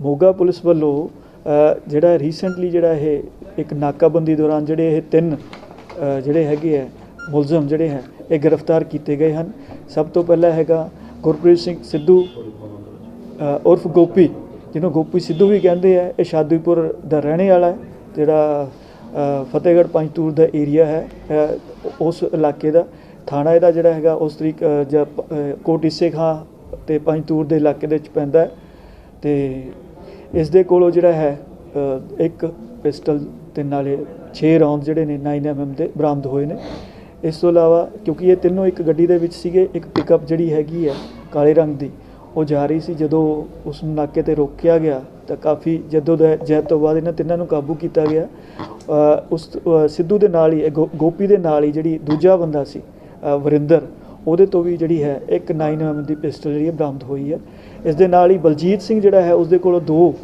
Moga police ਵੱਲੋਂ ਜਿਹੜਾ recently ਜਿਹੜਾ ਇਹ ਇੱਕ ਨਾਕਾਬੰਦੀ ਦੌਰਾਨ ਜਿਹੜੇ ਇਹ ਤਿੰਨ ਜਿਹੜੇ ਹੈਗੇ ਆ ਮੁਲਜ਼ਮ ਜਿਹੜੇ ਹੈ ਇਹ ਗ੍ਰਿਫਤਾਰ ਕੀਤੇ ਗਏ ਹਨ। ਸਭ ਤੋਂ ਪਹਿਲਾਂ ਹੈਗਾ ਗੁਰਪ੍ਰੀਤ ਸਿੰਘ ਸਿੱਧੂ ਉਰਫ ਗੋਪੀ ਜਿਹਨੂੰ ਗੋਪੀ ਸਿੱਧੂ ਵੀ ਕਹਿੰਦੇ ਆ। ਇਹ ਸ਼ਾਦੀਪੁਰ ਦਾ ਰਹਿਣੇ ਵਾਲਾ ਹੈ ਜਿਹੜਾ ਫਤਿਹਗੜ੍ਹ ਪੰਜਤੂਰ ਦਾ ਏਰੀਆ ਹੈ ਉਸ ਇਲਾਕੇ ਦਾ। ਥਾਣਾ ਇਹਦਾ ਜਿਹੜਾ ਹੈਗਾ ਉਸ ਤਰੀਕ ਅ, ਜਾਂ ਕੋਟ ਈਸੇ ਖਾਂ ਤੇ ਪੰਜਤੂਰ ਦੇ ਇਲਾਕੇ ਦੇ ਵਿੱਚ ਪੈਂਦਾ ਹੈ। ਤੇ ਇਸ ਦੇ ਕੋਲੋਂ ਜਿਹੜਾ ਹੈ ਇੱਕ ਪਿਸਟਲ ਤੇ ਨਾਲੇ 6 ਰੌਂਦ ਜਿਹੜੇ ਨੇ 9mm ਦੇ ਬਰਾਮਦ ਹੋਏ ਨੇ। ਇਸ ਤੋਂ ਇਲਾਵਾ ਕਿਉਂਕਿ ਇਹ ਤਿੰਨੋਂ ਇੱਕ ਗੱਡੀ ਦੇ ਵਿੱਚ ਸੀਗੇ, ਇੱਕ ਪਿਕਅਪ ਜਿਹੜੀ ਹੈਗੀ ਹੈ ਕਾਲੇ ਰੰਗ ਦੀ, ਉਹ ਜਾ ਰਹੀ ਸੀ। ਜਦੋਂ ਉਸ ਨੂੰ ਨਾਕੇ ਤੇ ਰੋਕਿਆ ਗਿਆ, ਤਾਂ ਕਾਫੀ ਜਦੋਂ ਜਹਿਦ ਤੋਂ ਬਾਅਦ ਇਹਨਾਂ ਤਿੰਨਾਂ ਨੂੰ ਕਾਬੂ ਕੀਤਾ ਗਿਆ। ਉਸ ਸਿੱਧੂ ਦੇ ਨਾਲ ਹੀ ਗੋ- ਗੋਪੀ ਦੇ ਨਾਲ ਹੀ ਜਿਹੜੀ ਦੂਜਾ ਬੰਦਾ ਸੀ ਵਰਿੰਦਰ, ਉਹਦੇ ਤੋਂ ਵੀ ਜਿਹੜੀ ਹੈ, ਇੱਕ 9mm ਦੀ ਪਿਸਟਲ ਜਿਹੜੀ ਹੈ ਬਰਾਮਦ ਹੋਈ ਹੈ। ਇਸ ਦੇ ਨਾਲ ਹੀ ਬਲਜੀਤ ਸਿੰਘ ਜਿਹੜਾ ਹੈ ਉਸ ਦੇ ਕੋਲੋਂ ਦੋ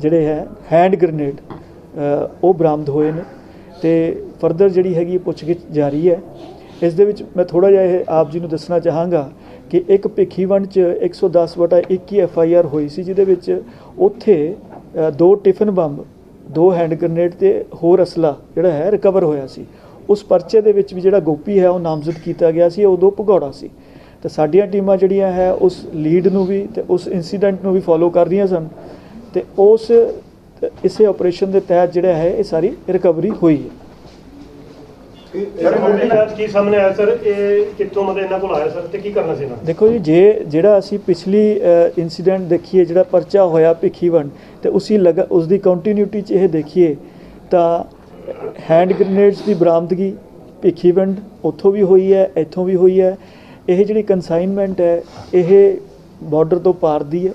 ਜਿਹੜੇ ਹੈ ਹੈਂਡ ਗ੍ਰੇਨੇਡ ਉਹ ਬਰਾਮਦ ਹੋਏ ਨੇ ਤੇ ਫਰਦਰ ਜਿਹੜੀ ਹੈਗੀ ਪੁੱਛਗਿੱਛ ਜਾਰੀ ਹੈ। ਇਸ ਦੇ ਵਿੱਚ ਮੈਂ ਥੋੜਾ ਜਿਹਾ ਇਹ ਆਪ ਜੀ ਨੂੰ ਦੱਸਣਾ ਚਾਹਾਂਗਾ ਕਿ ਇੱਕ ਭਿੱਖੀਵੰਡ ਚ 110 ਵਟਾ 21 ਐਫ ਆਈ ਆਰ ਹੋਈ ਸੀ, ਜਿਹਦੇ ਵਿੱਚ ਉੱਥੇ ਦੋ ਟਿਫਨ ਬੰਬ, ਦੋ ਹੈਂਡ ਗ੍ਰੇਨੇਡ ਤੇ ਹੋਰ ਅਸਲਾ ਜਿਹੜਾ ਹੈ ਰਿਕਵਰ ਹੋਇਆ ਸੀ। ਉਸ ਪਰਚੇ ਦੇ ਵਿੱਚ ਵੀ ਜਿਹੜਾ ਗੋਪੀ ਹੈ ਉਹ ਨਾਮਜ਼ਦ ਕੀਤਾ ਗਿਆ ਸੀ ਉਦੋਂ ਭਗੌੜਾ ਸੀ। ਤੇ ਸਾਡੀਆਂ ਟੀਮਾਂ ਜਿਹੜੀਆਂ ਹੈ ਉਸ ਲੀਡ ਨੂੰ ਵੀ ਤੇ ਉਸ ਇਨਸੀਡੈਂਟ ਨੂੰ ਵੀ ਫੋਲੋ ਕਰ ਰਹੀਆਂ ਸਨ ਤੇ ਉਸ ਇਸੇ ਆਪਰੇਸ਼ਨ ਦੇ ਤਹਿਤ ਜਿਹੜਾ ਹੈ ਇਹ ਸਾਰੀ ਰਿਕਵਰੀ ਹੋਈ ਹੈ। ਦੇਖੋ ਜੀ ਜੇ ਜਿਹੜਾ ਅਸੀਂ ਪਿਛਲੀ ਇਨਸੀਡੈਂਟ ਦੇਖੀਏ ਜਿਹੜਾ ਪਰਚਾ ਹੋਇਆ ਭਿੱਖੀਵੰਡ ਤੇ ਉਸੇ ਲਗਾ ਉਸ ਦੀ ਕੰਟੀਨਿਊਟੀ ਚ ਇਹ ਦੇਖੀਏ ਤਾਂ ਹੈਂਡ ਗ੍ਰੇਨੇਡਸ ਦੀ ਬਰਾਮਦਗੀ ਭਿੱਖੀਵੰਡ ਉੱਥੋਂ ਵੀ ਹੋਈ ਹੈ ਇੱਥੋਂ ਵੀ ਹੋਈ ਹੈ ਇਹ ਜਿਹੜੀ ਕਨਸਾਈਨਮੈਂਟ ਹੈ ਇਹ ਬਾਰਡਰ ਤੋਂ ਪਾਰ ਦੀ ਹੈ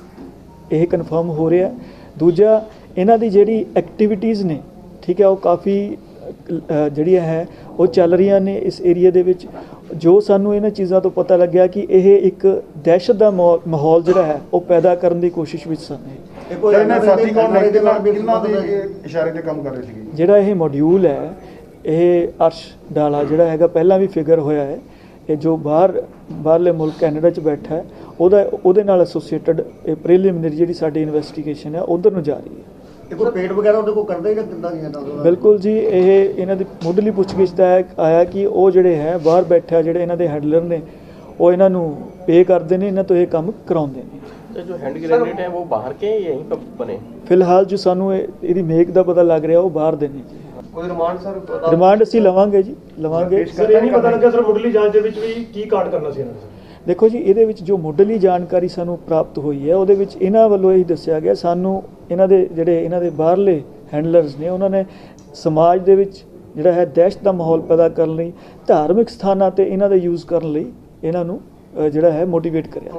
ਇਹ ਕਨਫਰਮ ਹੋ ਰਿਹਾ ਦੂਜਾ ਇਹਨਾਂ ਦੀ ਜਿਹੜੀ ਐਕਟੀਵਿਟੀਜ਼ ਨੇ ਠੀਕ ਹੈ ਉਹ ਕਾਫੀ ਜਿਹੜੀਆਂ ਹੈ ਉਹ ਚੱਲ ਰਹੀਆਂ ਨੇ ਇਸ ਏਰੀਆ ਦੇ ਵਿੱਚ। ਜੋ ਸਾਨੂੰ ਇਹਨਾਂ ਚੀਜ਼ਾਂ ਤੋਂ ਪਤਾ ਲੱਗਿਆ ਕਿ ਇਹ ਇੱਕ ਦਹਿਸ਼ਤ ਦਾ ਮਾਹੌ- ਮਾਹੌਲ ਜਿਹੜਾ ਹੈ ਉਹ ਪੈਦਾ ਕਰਨ ਦੀ ਕੋਸ਼ਿਸ਼ ਵਿੱਚ ਸਨ। ਇਹ। ਸਰ ਇਹਨਾਂ ਸਾਥੀ ਕੌਣ ਹੈ ਕਿੰਨਾ ਕਿੰਨਾ ਦੇ ਇਹ ਇਸ਼ਾਰੇ ਤੇ ਕੰਮ ਕਰ ਰਹੇ ਸੀਗੇ? ਜਿਹੜਾ ਇਹ ਮੋਡਿਊਲ ਹੈ ਇਹ ਅਰਸ਼ ਡਾਲਾ ਜਿਹੜਾ ਹੈਗਾ ਪਹਿਲਾਂ ਵੀ ਫਿਗਰ ਹੋਇਆ ਹੈ। ਇਹ ਜੋ ਬਾਹਰ ਬਾਹਰਲੇ ਮੁਲਕ ਕੈਨੇਡਾ 'ਚ ਬੈਠਾ ਹੈ ਉਹਦਾ ਉਹਦੇ ਨਾਲ ਐਸੋਸੀਏਟਡ ਇਹ ਪ੍ਰੀਲੀਮਿਨਰੀ ਜਿਹੜੀ ਸਾਡੀ ਇਨਵੈਸਟੀਗੇਸ਼ਨ ਹੈ ਉਧਰ ਨੂੰ ਜਾ ਰਹੀ ਹੈ। ਇਹ ਕੋਈ ਪੇਟ ਵਗੈਰਾ ਉਹਦੇ ਕੋ ਕਰਦਾ ਹੀ ਜਾਂ ਦਿੰਦਾ ਨਹੀਂ ਜਾਂਦਾ ਬਿਲਕੁਲ ਜੀ ਇਹ ਇਹਨਾਂ ਦੀ ਮੁੱਢਲੀ ਪੁੱਛਗਿੱਛ ਦਾ ਆਇਆ ਕਿ ਉਹ ਜਿਹੜੇ ਹੈ ਬਾਹਰ ਬੈਠਾ ਜਿਹੜੇ ਇਹਨਾਂ ਦੇ ਹੈਂਡਲਰ ਨੇ ਉਹ ਇਹਨਾਂ ਨੂੰ ਪੇ ਕਰਦੇ ਨੇ ਇਹਨਾਂ ਤੋਂ ਇਹ ਕੰਮ ਕਰਾਉਂਦੇ ਨੇ। ਜੋ ਹੈਂਡ ਗ੍ਰੈਨੇਡ ਹੈ ਉਹ ਬਾਹਰ ਕੇ ਯਹੀਂ ਬਣੇ। ਫਿਲਹਾਲ ਜੋ ਸਾਨੂੰ ਇਹਦੀ ਮੇਕ ਦਾ ਪਤਾ ਲੱਗ ਰਿਹਾ ਉਹ ਬਾਹਰ ਦੇ ਨੇ ਜੀ। ਕੋਈ ਰਿਮਾਂਡ ਸਰ ਰਿਮਾਂਡ ਅਸੀਂ ਲਵਾਂਗੇ ਜੀ ਲਵਾਂਗੇ। ਸਰ ਇਹ ਨਹੀਂ ਪਤਾ ਲੱਗਾ ਸਰ ਮੁੱਢਲੀ ਜਾਂਚ ਦੇ ਵਿੱਚ ਵੀ ਕੀ ਕਾਂਡ ਕਰਨਾ ਸੀ ਇਹਨਾਂ ਨੇ ਦੇਖੋ ਜੀ ਇਹਦੇ ਵਿੱਚ ਜੋ ਮੁੱਢਲੀ ਜਾਣਕਾਰੀ ਸਾਨੂੰ ਪ੍ਰਾਪਤ ਹੋਈ ਹੈ ਉਹਦੇ ਵਿੱਚ ਇਹਨਾਂ ਵੱਲੋਂ ਇਹ ਦੱਸਿਆ ਗਿਆ ਸਾਨੂੰ ਇਹਨਾਂ ਦੇ ਜਿਹੜੇ ਇਹਨਾਂ ਦੇ ਬਾਹਰਲੇ ਹੈਂਡਲਰਸ ਨੇ ਉਹਨਾਂ ਨੇ ਸਮਾਜ ਦੇ ਵਿੱਚ ਜਿਹੜਾ ਹੈ ਦਹਿਸ਼ਤ ਦਾ ਮਾਹੌਲ ਪੈਦਾ ਕਰਨ ਲਈ ਧਾਰਮਿਕ ਸਥਾਨਾਂ ਤੇ ਇਹਨਾਂ ਦਾ ਯੂਜ਼ ਕਰਨ ਲਈ ਇਹਨਾਂ ਨੂੰ ਜਿਹੜਾ ਹੈ ਮੋਟੀਵੇਟ ਕਰਿਆ।